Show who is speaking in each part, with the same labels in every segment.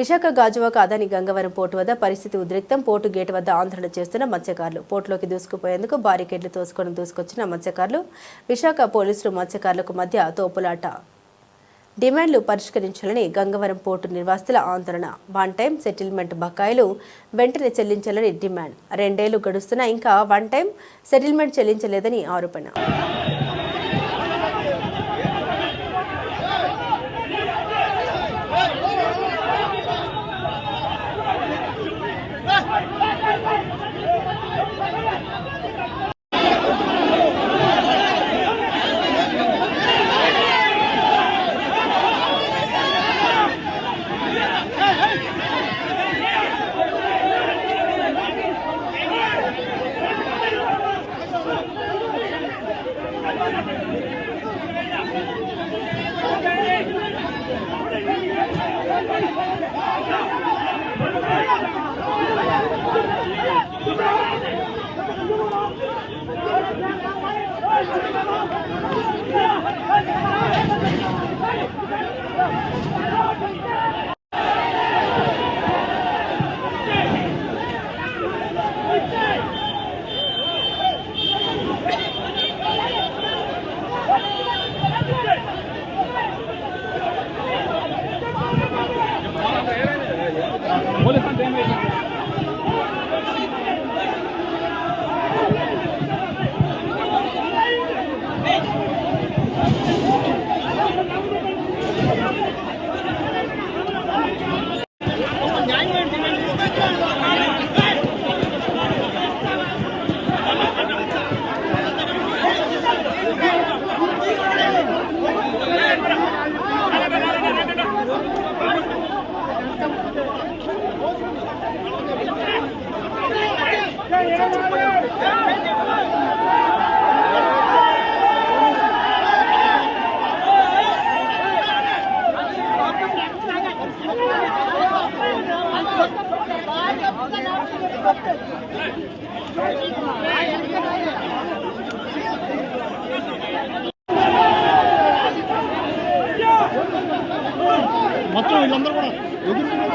Speaker 1: Visakha Gajuwaka Adani Gangavaram port వద్ద పరిస్థితి ఉద్రిక్తం. Port gate వద్ద ఆందోళన చేస్తున్న మత్స్యకారులు. పోర్టులోకి దూసుకుపోయేందుకు బారికేడ్లు తోసుకొని దూసుకొచ్చిన మత్స్యకారులు. విశాఖ పోలీసులు మత్స్యకారులకు మధ్య తోపులాట. డిమాండ్లు పరిష్కరించాలని గంగవరం పోర్టు నిర్వాసితుల ఆందోళన. వన్ టైం సెటిల్మెంట్ బకాయిలు వెంటనే చెల్లించాలని డిమాండ్. రెండేళ్ళు గడుస్తున్నా ఇంకా వన్ టైం సెటిల్మెంట్ చెల్లించలేదని ఆరోపణ.
Speaker 2: Come on. 맞죠? 여기 안 들어가라. 여기 들어가라.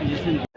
Speaker 2: Iya.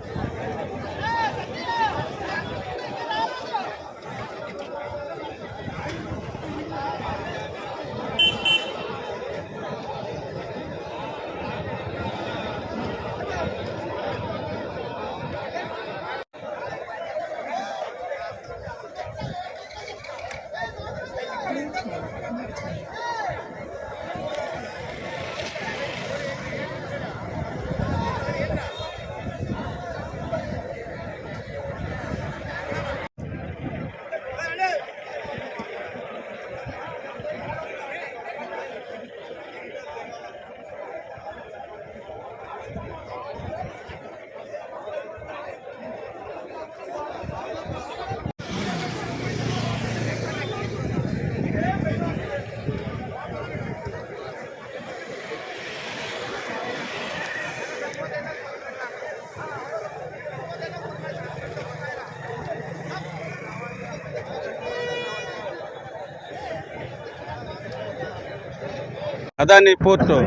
Speaker 3: Adani port.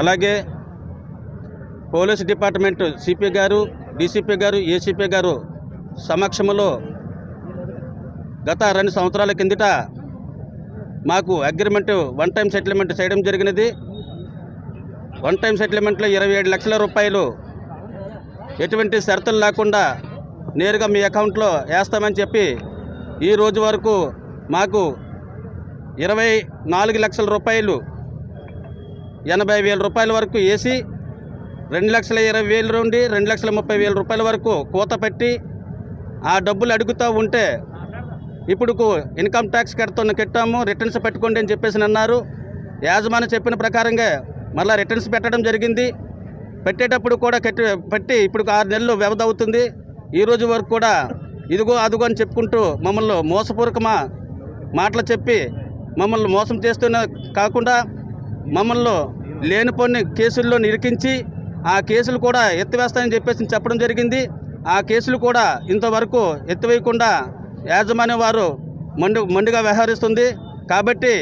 Speaker 3: అలాగే పోలీస్ డిపార్ట్మెంట్ సిపి గారు డీసీపీ గారు ఏసీపీ గారు సమక్షంలో గత రెండు సంవత్సరాల కిందట మాకు అగ్రిమెంట్ వన్ టైం సెటిల్మెంట్ చేయడం జరిగినది. వన్ టైం సెటిల్మెంట్లో ఇరవై ఏడు లక్షల రూపాయలు ఎటువంటి షరతులు లేకుండా నేరుగా మీ అకౌంట్లో వేస్తామని చెప్పి ఈ రోజు వరకు మాకు ఇరవై నాలుగు లక్షల రూపాయలు ఎనభై వేల రూపాయల వరకు వేసి రెండు లక్షల ఇరవై వేల నుండి రెండు లక్షల ముప్పై వేల రూపాయల వరకు కోత పెట్టి ఆ డబ్బులు అడుగుతూ ఉంటే ఇప్పుడు ఇన్కమ్ ట్యాక్స్ కడుతున్న కట్టాము రిటర్న్స్ పెట్టుకోండి అని చెప్పేసి అన్నారు. యాజమాన్యం చెప్పిన ప్రకారంగా మళ్ళీ రిటర్న్స్ పెట్టడం జరిగింది. పెట్టేటప్పుడు కూడా కట్టి పెట్టి ఇప్పుడు ఆరు నెలలు వ్యవధి అవుతుంది. ఈరోజు వరకు కూడా ఇదిగో అదిగో అని చెప్పుకుంటూ మమ్మల్ని మోసపూర్వకమా మాటలు చెప్పి మమ్మల్ని మోసం చేస్తున్న కాకుండా మమ్మల్ని లేనిపోని కేసుల్లో నిరికించి ఆ కేసులు కూడా ఎత్తివేస్తాయని చెప్పేసి చెప్పడం జరిగింది. ఆ కేసులు కూడా ఇంతవరకు ఎత్తివేయకుండా యాజమాన్యం వారు మండు మండిగా వ్యవహరిస్తుంది. కాబట్టి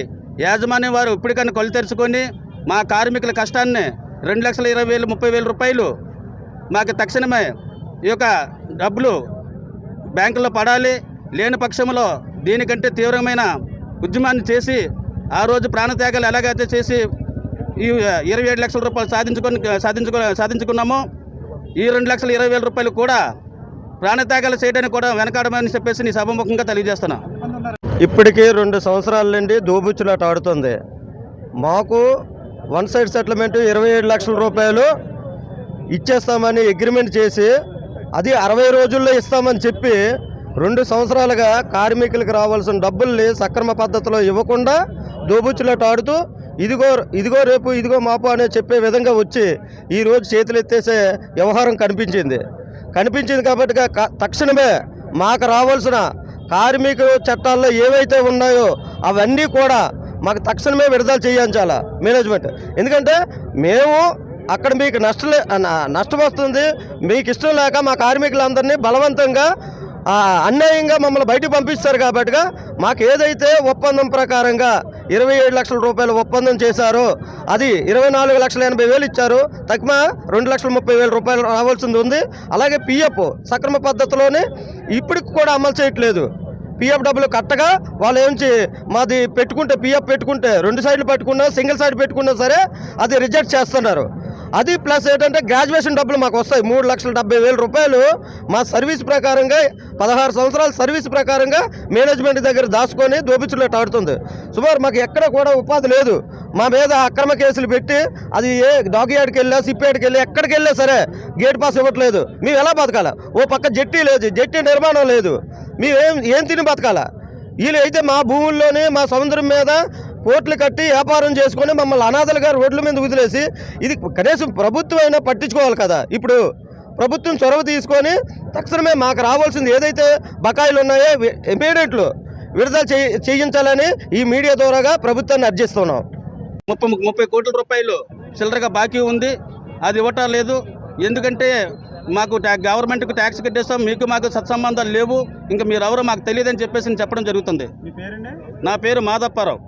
Speaker 3: యాజమాన్యం వారు ఇప్పటికన్నా కొలు తెరుచుకొని మా కార్మికుల కష్టాన్ని రెండు లక్షల ఇరవై వేలు ముప్పై వేల రూపాయలు మాకు తక్షణమే ఈ యొక్క డబ్బులు బ్యాంకులో పడాలి. లేని పక్షంలో దీనికంటే తీవ్రమైన ఉద్యమాన్ని చేసి ఆ రోజు ప్రాణత్యాగాలు ఎలాగైతే చేసి ఈ ఇరవై ఏడు లక్షల రూపాయలు సాధించుకొని సాధించుకో సాధించుకున్నామో ఈ రెండు లక్షల ఇరవై వేల రూపాయలు కూడా ప్రాణత్యాగాలు చేయడానికి కూడా వెనకాడమని చెప్పేసి నీ సభముఖంగా తెలియజేస్తున్నా.
Speaker 4: ఇప్పటికీ రెండు సంవత్సరాల నుండి దోబుచ్చులాట ఆడుతుంది. మాకు వన్ సైడ్ సెటిల్మెంట్ ఇరవై ఏడు లక్షల రూపాయలు ఇచ్చేస్తామని అగ్రిమెంట్ చేసి అది అరవై రోజుల్లో ఇస్తామని చెప్పి రెండు సంవత్సరాలుగా కార్మికులకు రావాల్సిన డబ్బుల్ని సక్రమ పద్ధతిలో ఇవ్వకుండా దోబుచ్చులాట ఆడుతూ ఇదిగో ఇదిగో రేపు ఇదిగో మాపు అనే చెప్పే విధంగా వచ్చి ఈరోజు చేతులు ఎత్తేసే వ్యవహారం కనిపించింది. కనిపించింది కాబట్టి తక్షణమే మాకు రావాల్సిన కార్మిక చట్టాల్లో ఏవైతే ఉన్నాయో అవన్నీ కూడా మాకు తక్షణమే విడుదల చేయించాలా మేనేజ్మెంట్. ఎందుకంటే మేము అక్కడ మీకు నష్టం నష్టం వస్తుంది మీకు ఇష్టం లేక మా కార్మికులందరినీ బలవంతంగా అన్యాయంగా మమ్మల్ని బయటకు పంపిస్తారు కాబట్టి మాకు ఏదైతే ఒప్పందం ప్రకారంగా ఇరవై ఏడు లక్షల రూపాయల ఒప్పందం చేశారో అది ఇరవై నాలుగు లక్షల ఎనభై వేలు ఇచ్చారు. తక్కువ రెండు లక్షల ముప్పై వేల రూపాయలు రావాల్సింది ఉంది. అలాగే పిఎఫ్ సక్రమ పద్ధతిలోనే ఇప్పటికి కూడా అమలు చేయట్లేదు. పిఎఫ్ డబ్బులు కట్టగా వాళ్ళు ఏమించి మాది పెట్టుకుంటే పిఎఫ్ పెట్టుకుంటే రెండు సైడ్లు పెట్టుకున్నా సింగిల్ సైడ్ పెట్టుకున్నా సరే అది రిజెక్ట్ చేస్తున్నారు. అది ప్లస్ ఏంటంటే గ్రాడ్యుయేషన్ డబ్బులు మాకు వస్తాయి. మూడు లక్షల డెబ్బై వేల రూపాయలు మా సర్వీస్ ప్రకారంగా పదహారు సంవత్సరాల సర్వీస్ ప్రకారంగా మేనేజ్మెంట్ దగ్గర దాచుకొని దోపిచ్చులేట్ ఆడుతుంది సుమారు మాకు ఎక్కడ కూడా ఉపాధి లేదు. మా మీద అక్రమ కేసులు పెట్టి అది ఏ డాగ్ వెళ్ళా సిప్పేడ్కి వెళ్ళి ఎక్కడికి వెళ్ళా సరే గేట్ పాస్ ఇవ్వట్లేదు. మేము ఎలా బతకాల? ఓ పక్క జట్టి లేదు జట్టి నిర్మాణం లేదు. మేము ఏం ఏం తిని బతకాల? వీళ్ళు అయితే మా భూముల్లోనే మా సముద్రం మీద పోట్లు కట్టి వ్యాపారం చేసుకొని మమ్మల్ని అనాథలుగా రోడ్ల మీద వదిలేసి ఇది కనీసం ప్రభుత్వం అయినా పట్టించుకోవాలి కదా. ఇప్పుడు ప్రభుత్వం చొరవ తీసుకొని తక్షణమే మాకు రావాల్సింది ఏదైతే బకాయిలు ఉన్నాయో ఇమీడియట్లు విడుదల చేయి చేయించాలని ఈ మీడియా ద్వారాగా ప్రభుత్వాన్ని అర్జిస్తున్నాం
Speaker 3: ముప్పై ముప్పై కోట్ల రూపాయలు చిల్లరగా బాకీ ఉంది. అది ఇవ్వటం లేదు. ఎందుకంటే మాకు ట్యా గవర్నమెంట్కి ట్యాక్స్ కట్టేస్తాం. మీకు మాకు సత్సంబంధాలు లేవు. ఇంకా మీరు ఎవరో మాకు తెలియదని చెప్పేసి చెప్పడం జరుగుతుంది. నా పేరు మాదప్పారావు.